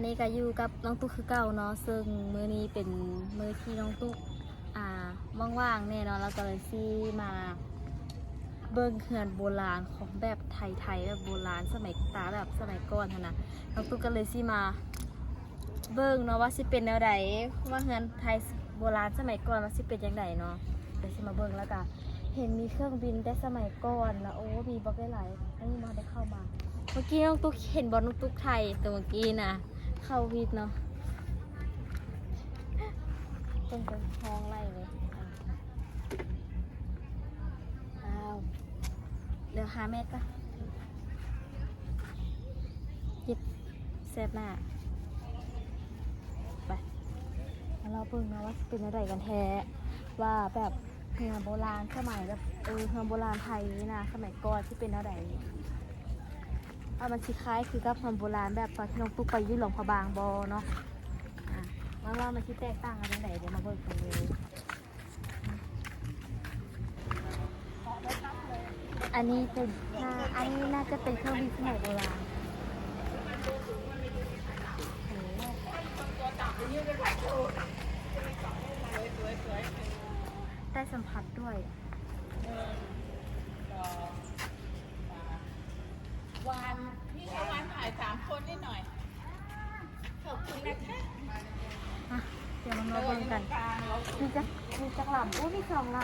นนี้ก็อยู่กับน้องตุ๊กคือเก่าเนาะซึ่งมื้อนี้เป็นมื้อที่น้องตุ๊กอ่าว่างๆแน่เนอนแล้วก็เลยซี่มาเบิ่งเขื่อนโบราณของแบบไทยๆแบบโบราณสมัยตาแบบสมัยก่อนนะน้องตุ๊กก็เลยซี่มาเบิ่งเนาะว่าสิเป็นแนวใดว่าเฮือนไทยโบราณสมัยก่อนว่าสิเป็นจังไดเนาะเดี๋ยวสิมาเบิ่งแล้วก็เห็นมีเครื่องบินแต่สมัยก่อนนะโอ้มีบ่ได้หลายอันนี้มาได้เข้ามา เมื่อกี้น้องตุ๊กเห็นบอลน้องตุ๊กไทยแต่เมื่อกี้นะ เข้าวิดเนาะเป็นเป็นท้องไล่เลยอ้าวเดี๋ยวหาเม็ดปะหยิบแซบหน้าไปแล้วเราเบิ่งนะว่าเป็นอะไรกันแท้ว่าแบบเฮือโบราณสมัยแบบเออเฮือโบราณไทยนะสมัยก่อนที่เป็นอะไร อามันสิคล้ายคือกับเฮือโบราณแบบตอนที่น้องตุ๊กไปยื่หลวงพระบางบอเนาะว่าว่ามันสิแตกต่างกันยังไงเดี๋ยวมาเบิ่งกันเลย อันนี้เป็นน่าอันนี้น่าจะเป็นเครื่องบินสมัยโบราณได้สัมผัสด้วย วานพี่ให้วานถ่ายสามคนนิดหน่อย ข อะเดี๋ยวมาเบิ่งกันมีจักมีจักลำโอ้มีสองล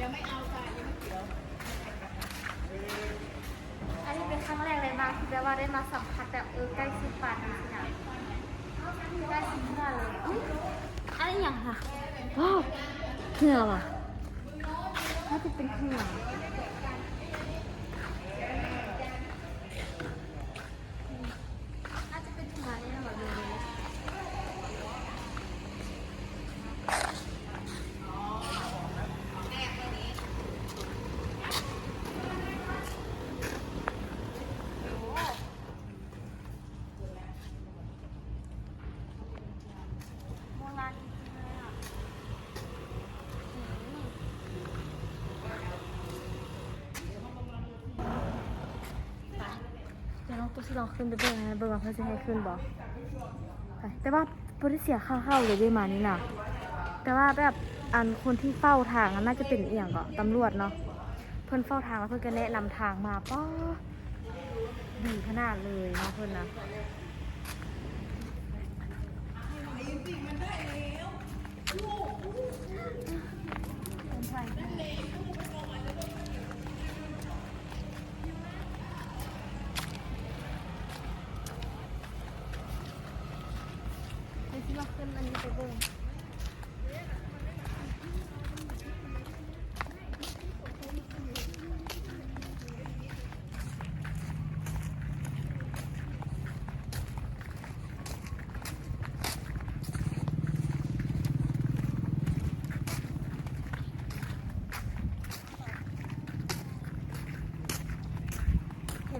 ยังไม่เอาค่ะยังไม่เขียวอันนี้เป็นครั้งแรกเลยมาที่แบบว่าได้มาสัมผัสแบบเออใกล้ชิดปานนี้นะใกล้ชิดมากเลยอุ๊ยอันนี้อย่างค่ะว้าวเหงื่อว่ะน่าจะเป็นเหงื่อน่าจะเป็นเหงื่อนี่นะแบบนี้ โบราณจริงๆเลยอะอืมไป เดี๋ยวน้องตุ๊กสิลองขึ้นไปเบิ่งนะเบิ่งว่าเพื่อจะให้ขึ้นบ่ไปแต่ว่าบริเสียค่าเข้าเลยด้วยมานี่นะแต่ว่าแบบอันคนที่เฝ้าทางน่าจะเป็นเอียงก็ตำรวจเนาะเพื่อนเฝ้าทางแล้วเพื่อนก็แนะนำทางมาป้อดีขนาดเลยเนาะเพื่อนนะ ไปที่ว่าขึ้นอันนี้ไปเบิ่งเห็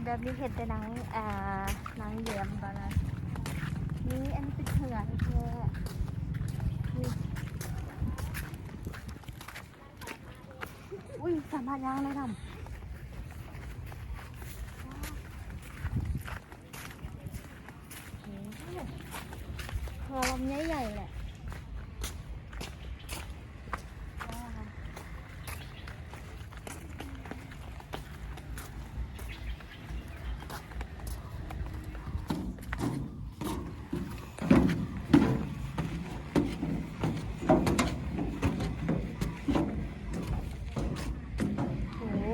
นแบบนี้เห็นแต่หนังอ่าหนังเหลี่ยมตอนนั้นนี่อันนี้เป็นเถื่อนแค่อุ้ยสามารถย่างเลยทำโอ้โหลมใหญ่ๆแหละว้าวโอ้โห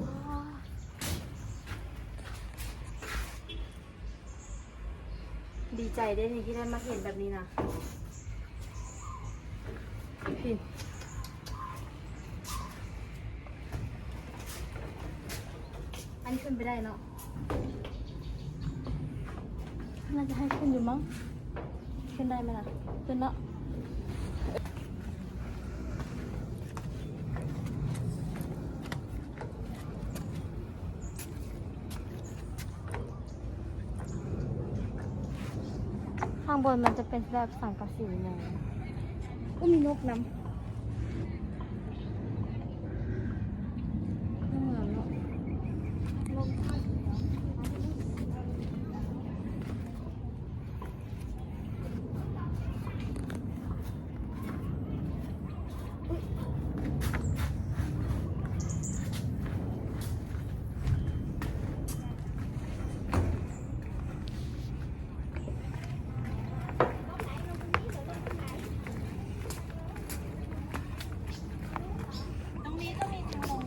ว้าวดี ใจได้ที่ที่ได้มาเห็นแบบนี้นะพี่อันนี้ขึ้นไปได้เนาะน่าจะให้ขึ้นอยู่มั้ง ขึ้นได้ไหมล่ะ ขึ้นเนาะางบนมันจะเป็นแบบสังกะสีเนวอุ้ยมีนกน้ำเหมือนเนาะนกท่าสีเนาะอุ๊ยตรงนี้ก็มีทางลง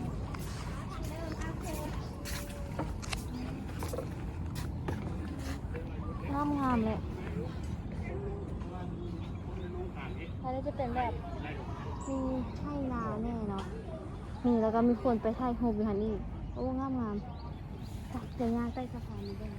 งามงามๆเลย แล้วนี่จะเป็นแบบมีให้นาแน่เนาะนี่แล้วก็มีคนไปถ่ายรูปอยู่หันนี่โอ้งามงามๆไปเดี๋ยวยางใกล้สะพานนี้ด้วย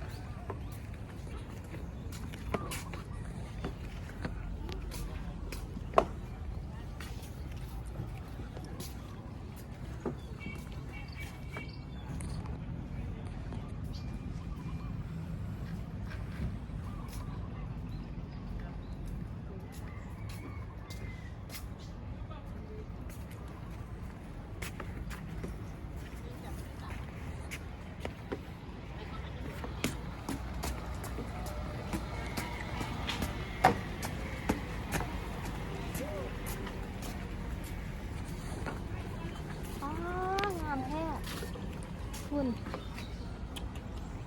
คุณ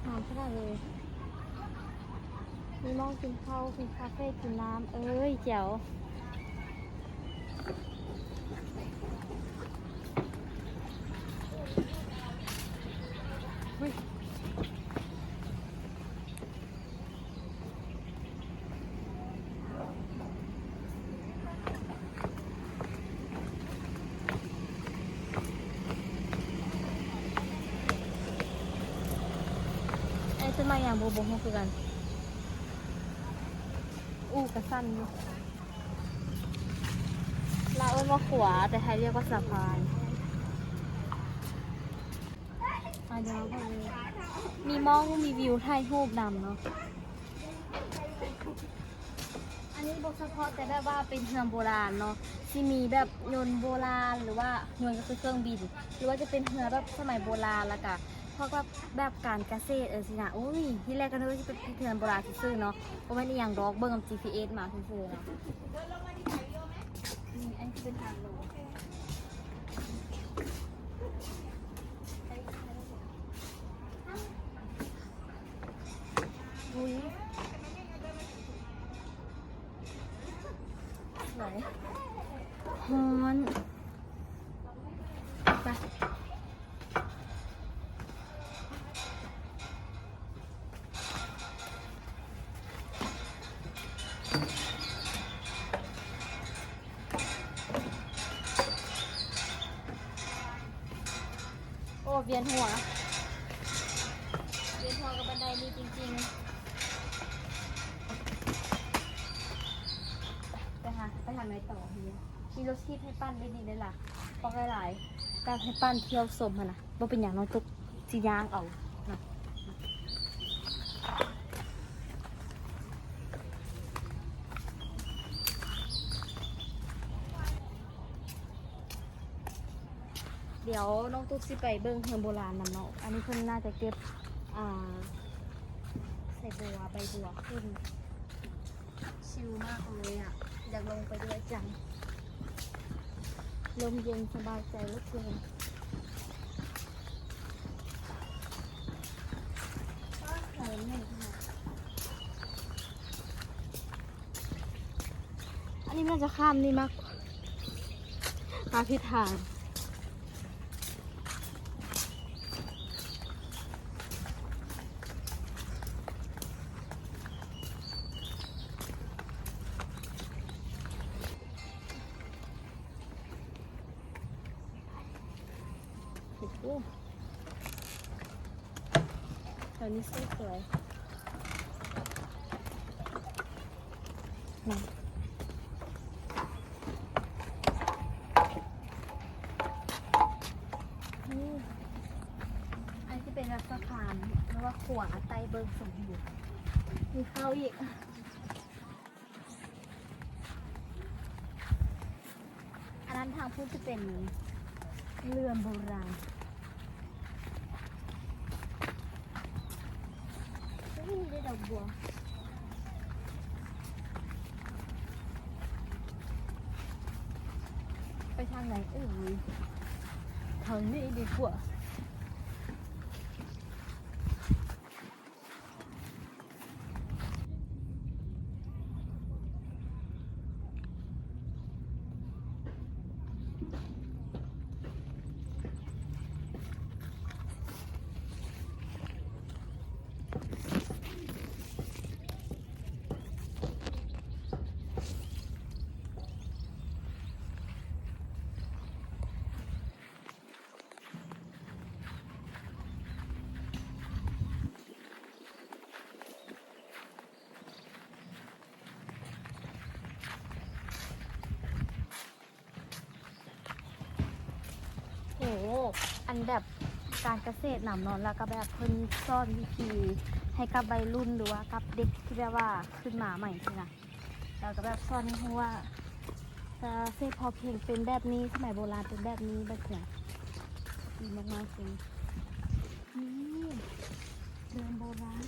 งามขนาดเลย มีมองกินข้าวกินคาเฟ่กินน้ำเอ้ยเจ๋ว อ้ต้นไม้อย่างโบบเขาคือกัน อู้กระสั้นอยู่ลาเอ้ยว่าขวาแต่ไทยเรียกว่าสะพานอันเดียวก็เลยมีมองมีวิวไทยรูปนำเนาะ อันนี้บทเฉพาะแต่แบบว่าเป็นเรือนโบราณเนาะที่มีแบบยนต์โบราณหรือว่ายนต์ก็คือเครื่องบิน หรือว่าจะเป็นเรือแบบสมัยโบราณแล้วก็เพราะว่าแบบการเกษตรเออสินะโอ้ยที่แรกก็นึกว่าจะเป็นเรือนโบราณซื่อเนาะเพราะว่านี่อย่างดอกเบิ้งกับ GPS มาซื่อๆเนะนี่อันนี้เป็นทางลง เวียนหัว เวียนหัวกับบันไดนี้จริงๆไปหาไปหาไหนต่อพี่มีรถที่ให้ปั้นได้ดีเลยล่ะเพราะหลายๆการให้ปั้นเที่ยวสมอะนะว่าเป็นอย่างน้องตุ๊กจียางเอานะเดี๋ยวน้องตุ๊กสิไปเบิ้งเฮือนโบราณนำเนาะอันนี้เพิ่นน่าจะเก็บอ่าใส่บัวใบบัวขึ้น ชิลมากเลยอะ อยากลงไปด้วยจัง ลมเย็นสบายใจเหลือเกินเหินอันนี้มันจะข้ามนี่มากกว่ามาพิดทาง แล้วว่าขวาไตเบิร์สมบูรณ์มีเข้าอีกอันนั้นทางพุทธจะเป็นเรือนโบราณนี่ได้ดอกบัวไปทางไหนเอ้ยทางนี้ดีกว่า อันแบบการเกษตรหนำนอนแล้วก็แบบเพิ่นสอนวิธีให้กับใบรุ่นหรือว่ากับเด็กที่แบบว่าขึ้นมาใหม่ใช่ไหมแล้วก็แบบซ่อนเพราะว่าเกษตรพอเพียงเป็นแบบนี้สมัยโบราณเป็นแบบนี้แบบเนี้ยดีมากๆจริงนี่เรือนโบราณ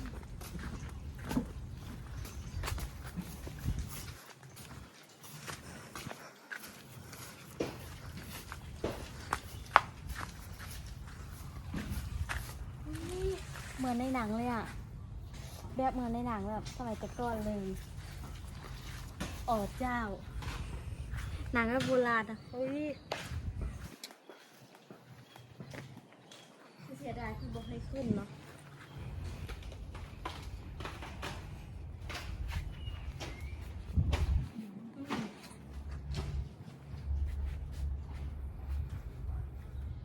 เห มือนในหนังเลยอะแบบเหมือนในหนังแบบสมัยแต่ก่อนเลยอ๋อเจ้า หนังแบบโบราณอะเฮ้ยเสียดายที่บอกให้ขึ้นเนาะ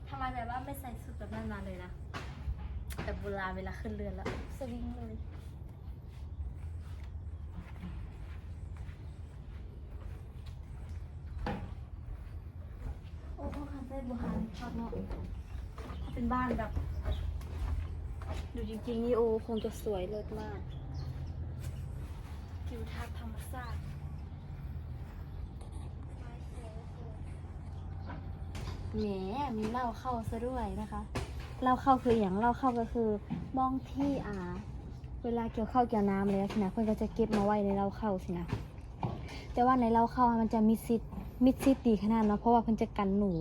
ทำไมแบบว่าไม่ใส่สุดแบบนั้นมาเลยนะ แบบโบราณ เวลาขึ้นเรือนแล้ว สวิงเลย โอ้โหคันเต้โบราณชอบเนาะถ้าเป็นบ้านแบบ ดูจริงๆนี่โอ้คงจะสวยเลิศมากทิวทัศน์ธรรมชาติแหมมีเหล้าเข้าซะด้วยนะคะ เล่าเข้าคืออย่างเล่าเข้าก็คือมองที่อ่า เวลาเกี่ยวข้าวเกี่ยวน้ำเลยสินะเพื่อนก็จะเก็บมาไว้ในเล่าเข้าสินะแต่ว่าในเล่าเข้ามันจะมิดซิดมิดซิดดีขนาดเนาะเพราะว่าเพื่อนจะกันหนู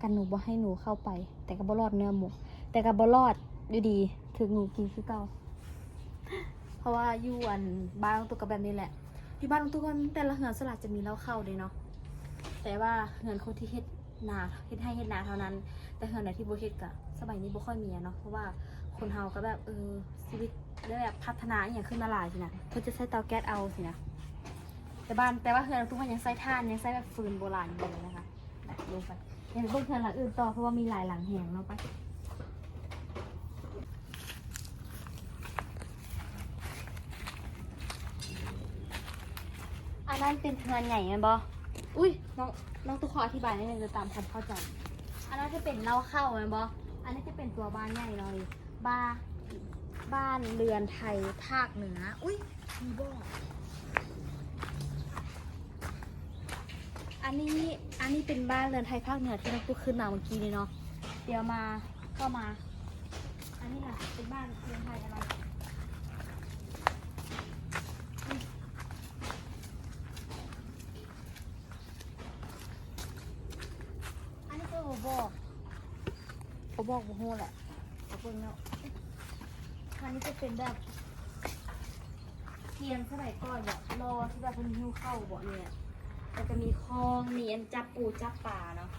กันหนูบ่ให้หนูเข้าไป แต่ก็บ่รอดเนื้อหมูแต่ก็บ่รอดอยู่ดีถึงหนูกินคือเก่าเพราะว่าอยู่อันบ้านของตุ๊กก็แบบนี้แหละที่บ้านของตุ๊กคนแต่ละเหือนสลัดจะมีเล่าเข้าเลยเนาะแต่ว่าเหือนคนที่เฮ็ดนาเฮ็ดให้เฮ็ดนาเท่านั้น แต่เฮือนไหนที่บ่เฮ็ดกะ สมัยนี้บ่ค่อยมีอะเนาะเพราะว่าคนเฮาก็แบบเออชีวิตได้แบบพัฒนาอหย่างขึ้นมาหลายสินะเพิ่นจะใช้เตาแก๊สเอาสินะแต่บ้านแต่ว่าเฮือนทุกคนยังใช้ถ่านยังใช้แบบฟืนโบราณอยู่เลยนะคะแบบลงไปยังเบิ่งเฮือนหลังอื่นต่อเพราะว่ามีหลายหลังแหงเนาะไปอันนั้นเป็นเฮือนใหญ่แม่นบ่อุ้ยน้องน้องตุ๊กขออธิบายนิดนึงจะตามความเข้าใจ อันนั้นจะเป็นเล่าเข้าไหมบอ อันนี้จะเป็นตัวบ้านใหญ่เลยบ้านบ้านเรือนไทยภาคเหนือ อุ้ยมีบ่ออันนี้อันนี้เป็นบ้านเรือนไทยภาคเหนือที่น้องตุ๊กขึ้นมาเมื่อกี้นี่เนาะเดี๋ยวมาก็มา อันนี้ล่ะเป็นบ้านเรือนไทยอะไรอันนี้ก็บ่อ เขาบอกว่าโหแหละเขาเพิ่งเนาะอันนี้จะเป็นแบบเทียนสมัยก่อนแบบรอที่แบบเพิ่นหิ้วเข้าบ่เนี่ยแล้วก็มีคลองมีอันจับปูจับปลาเนาะ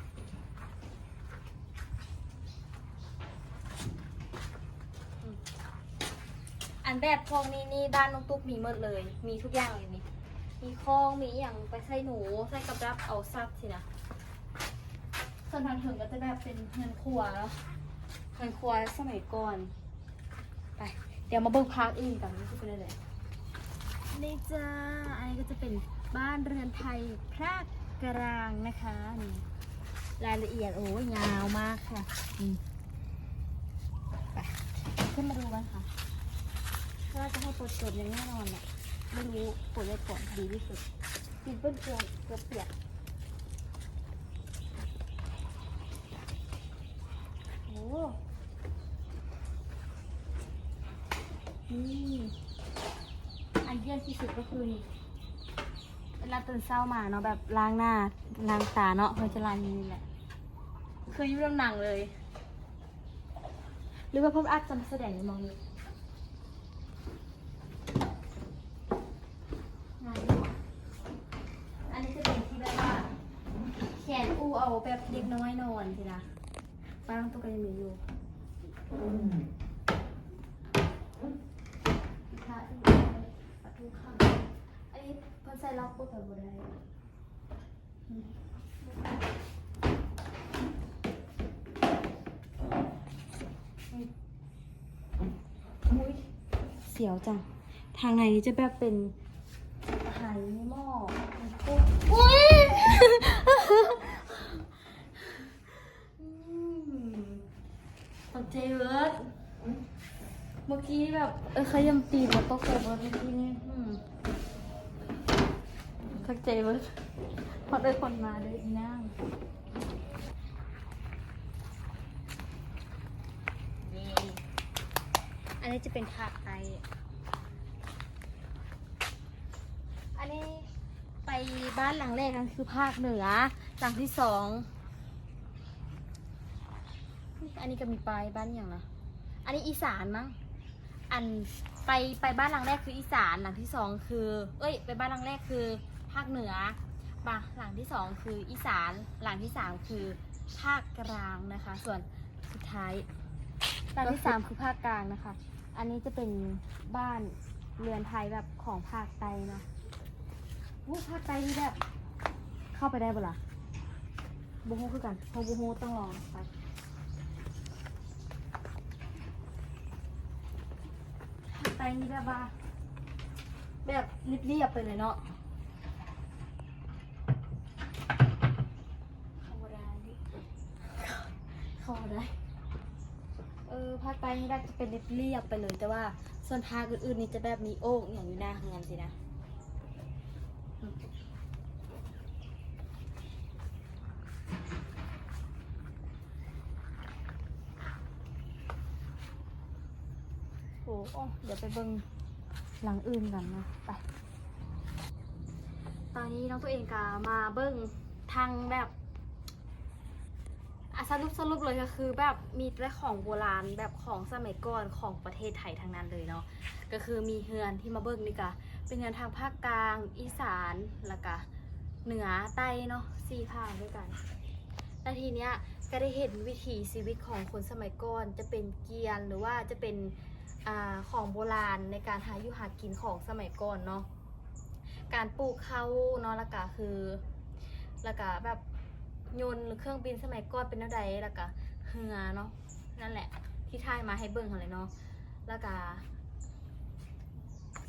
อันแบบคลองนี้นี่บ้านน้องตุ๊กมีหมดเลย มีทุกอย่างเลยนี่มีคลองมีอย่างไปใส่หนูใส่กับรับเอาซับสินะ ส่วนทางถึงก็จะแบบเป็นเงินครัวเนาะเงินครัวสมัยก่อน ไป เดี๋ยวมาเบิ่งพาร์ทอื่นกันนี่คือเป็นอะไรนี่จ้าอันนี้ก็จะเป็นบ้านเรือนไทยพระกลางนะคะนี่รายละเอียดโอ้ยยาวมากค่ะไปขึ้นมาดูกันค่ะถ้าจะให้ปวดกดอย่างแน่นอนแหละไม่รู้ปวดไว้ก่อนดีที่สุดกินเปื้อนเกือเกลือเปียก อันเยี่ยมที่สุดก็คือนี่เวลาตื่นเช้ามาเนาะแบบล้างหน้าล้างตาเนาะเคยจะล้างนี่แหละเคยยุ่เรื่องหนังเลย หรือว่าพ่ออาจจะมาแสดงในมองนี้อันนี้คือเป็นที่แบบว่าแขนอูเอาแบบเด็กน้อยนอนสินะ ป้างตัวกันยังมีอยู่พระอีกประตูข้างอันนี้เพิ่นใส่ล็อกปุ๊บแบบบ่ได้มอุ๊ยเสียวจัง ทางในนี้จะแบบเป็นอาหารในหม้อปุ๊บอุ้ย อืม ตกใจเวิร์ดเมื่อกี้แบบ เออขยำตีนแล้วตกใจเวิร์ดเมื่อกี้นี่อืมตกใจเวิร์ดพอได้คนมาเลยอีนั่งนี่อันนี้จะเป็นผักไตอันนี้ไปบ้านหลังแรกนั่นคือภาคเหนือ หลังที่สอง อันนี้ก็มีไปบ้านอย่างนะอันนี้อีสานมั้ง อันไปไปบ้านหลังแรกคืออีสานหลังที่สองคือ เอ้ย ไปบ้านหลังแรกคือภาคเหนือมาหลังที่สองคืออีสานหลังที่สามคือภาคกลางนะคะ ส่วนสุดท้ายหลังที่สามคือภาคกลางนะคะ อันนี้จะเป็นบ้านเรือนไทยแบบของภาคใต้เนาะวู้ภาคใต้นี่แบบเข้าไปได้บ่ล่ะบูฮูคือกันพรบูฮูต้องลองไป ไปนี่แบบว่าแบบเรียบๆไปเลยเนาะเขาได้เขาได้เออภาคใต้นี่แบบจะเป็นเรียบๆไปเลยแต่ว่าส่วนภาคอื่นๆนี่จะแบบมีโอ่งอย่างอยู่หน้าเฮือนสินะอืมโอ้โอ้ เดี๋ยวไปเบิ่งหลังอื่นกันนะไป ตอนนี้น้องตัวเองก็มาเบิ่งทางแบบอะสรุปสรุปเลยก็คือแบบมีแต่ของโบราณแบบของสมัยก่อนของประเทศไทยทั้งนั้นเลยเนาะก็คือมีเฮือนที่มาเบิ่งนี่ก็เป็นเฮือนทางภาคกลาง อีสานแล้วก็เหนือใต้เนาะสี่ภาคด้วยกันแล้วทีเนี้ยก็ได้เห็นวิถีชีวิตของคนสมัยก่อนจะเป็นเกียนหรือว่าจะเป็น อาของโบราณในการหาอยู่หากินของสมัยก่อนเนาะ การปลูกข้าวเนาะแล้วก็คือแล้วก็แบบยนต์หรือเครื่องบินสมัยก่อนเป็นอะไรแล้วก็เฮือเนาะนั่นแหละ ที่ถ่ายมาให้เบิ่งอะไรเนาะแล้วก็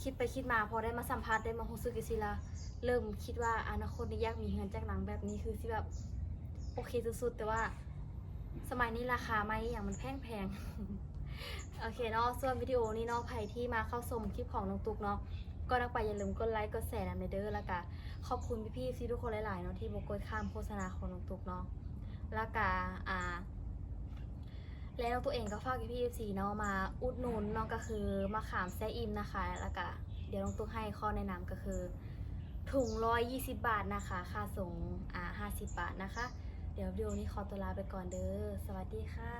คิดไปคิดมาพอได้มาสัมภาษณ์ได้มารู้สึกจังซี่ละเริ่มคิดว่าอนาคตนี่ยากมีเงินจากหนังแบบนี้คือสิแบบโอเคสุดๆแต่ว่า สมัยนี้ราคาไม่อย่างมันแพงแพง โอเคเนาะส่วนวิดีโอนี้เนาะใครที่มาเข้าชมคลิปของน้องตุ๊กเนาะก็นักไปอย่าลืมกดไลค์กดแชร์นะเด้อแล้วก็ขอบคุณพี่ๆซีทุกคนหลายๆเนาะที่บกดข้ามโฆษณาของน้องตุ๊กเนาะแล้วก็อ่า แล้วตัวเองก็ฝากพี่ๆซีเนาะมาอุดหนุนเนาะก็คือมาขามแซ่อิมนะคะ แล้วก็เดี๋ยวน้องตุ๊กให้ข้อแนะนำก็คือ ถุงร้อยยี่สิบบาทนะคะ ค่าส่งอ่าห้าสิบบาทนะคะ เดี๋ยววิดีโอนี้ขอตัวลาไปก่อนเด้อสวัสดีค่ะ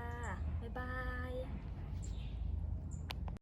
บ๊ายบาย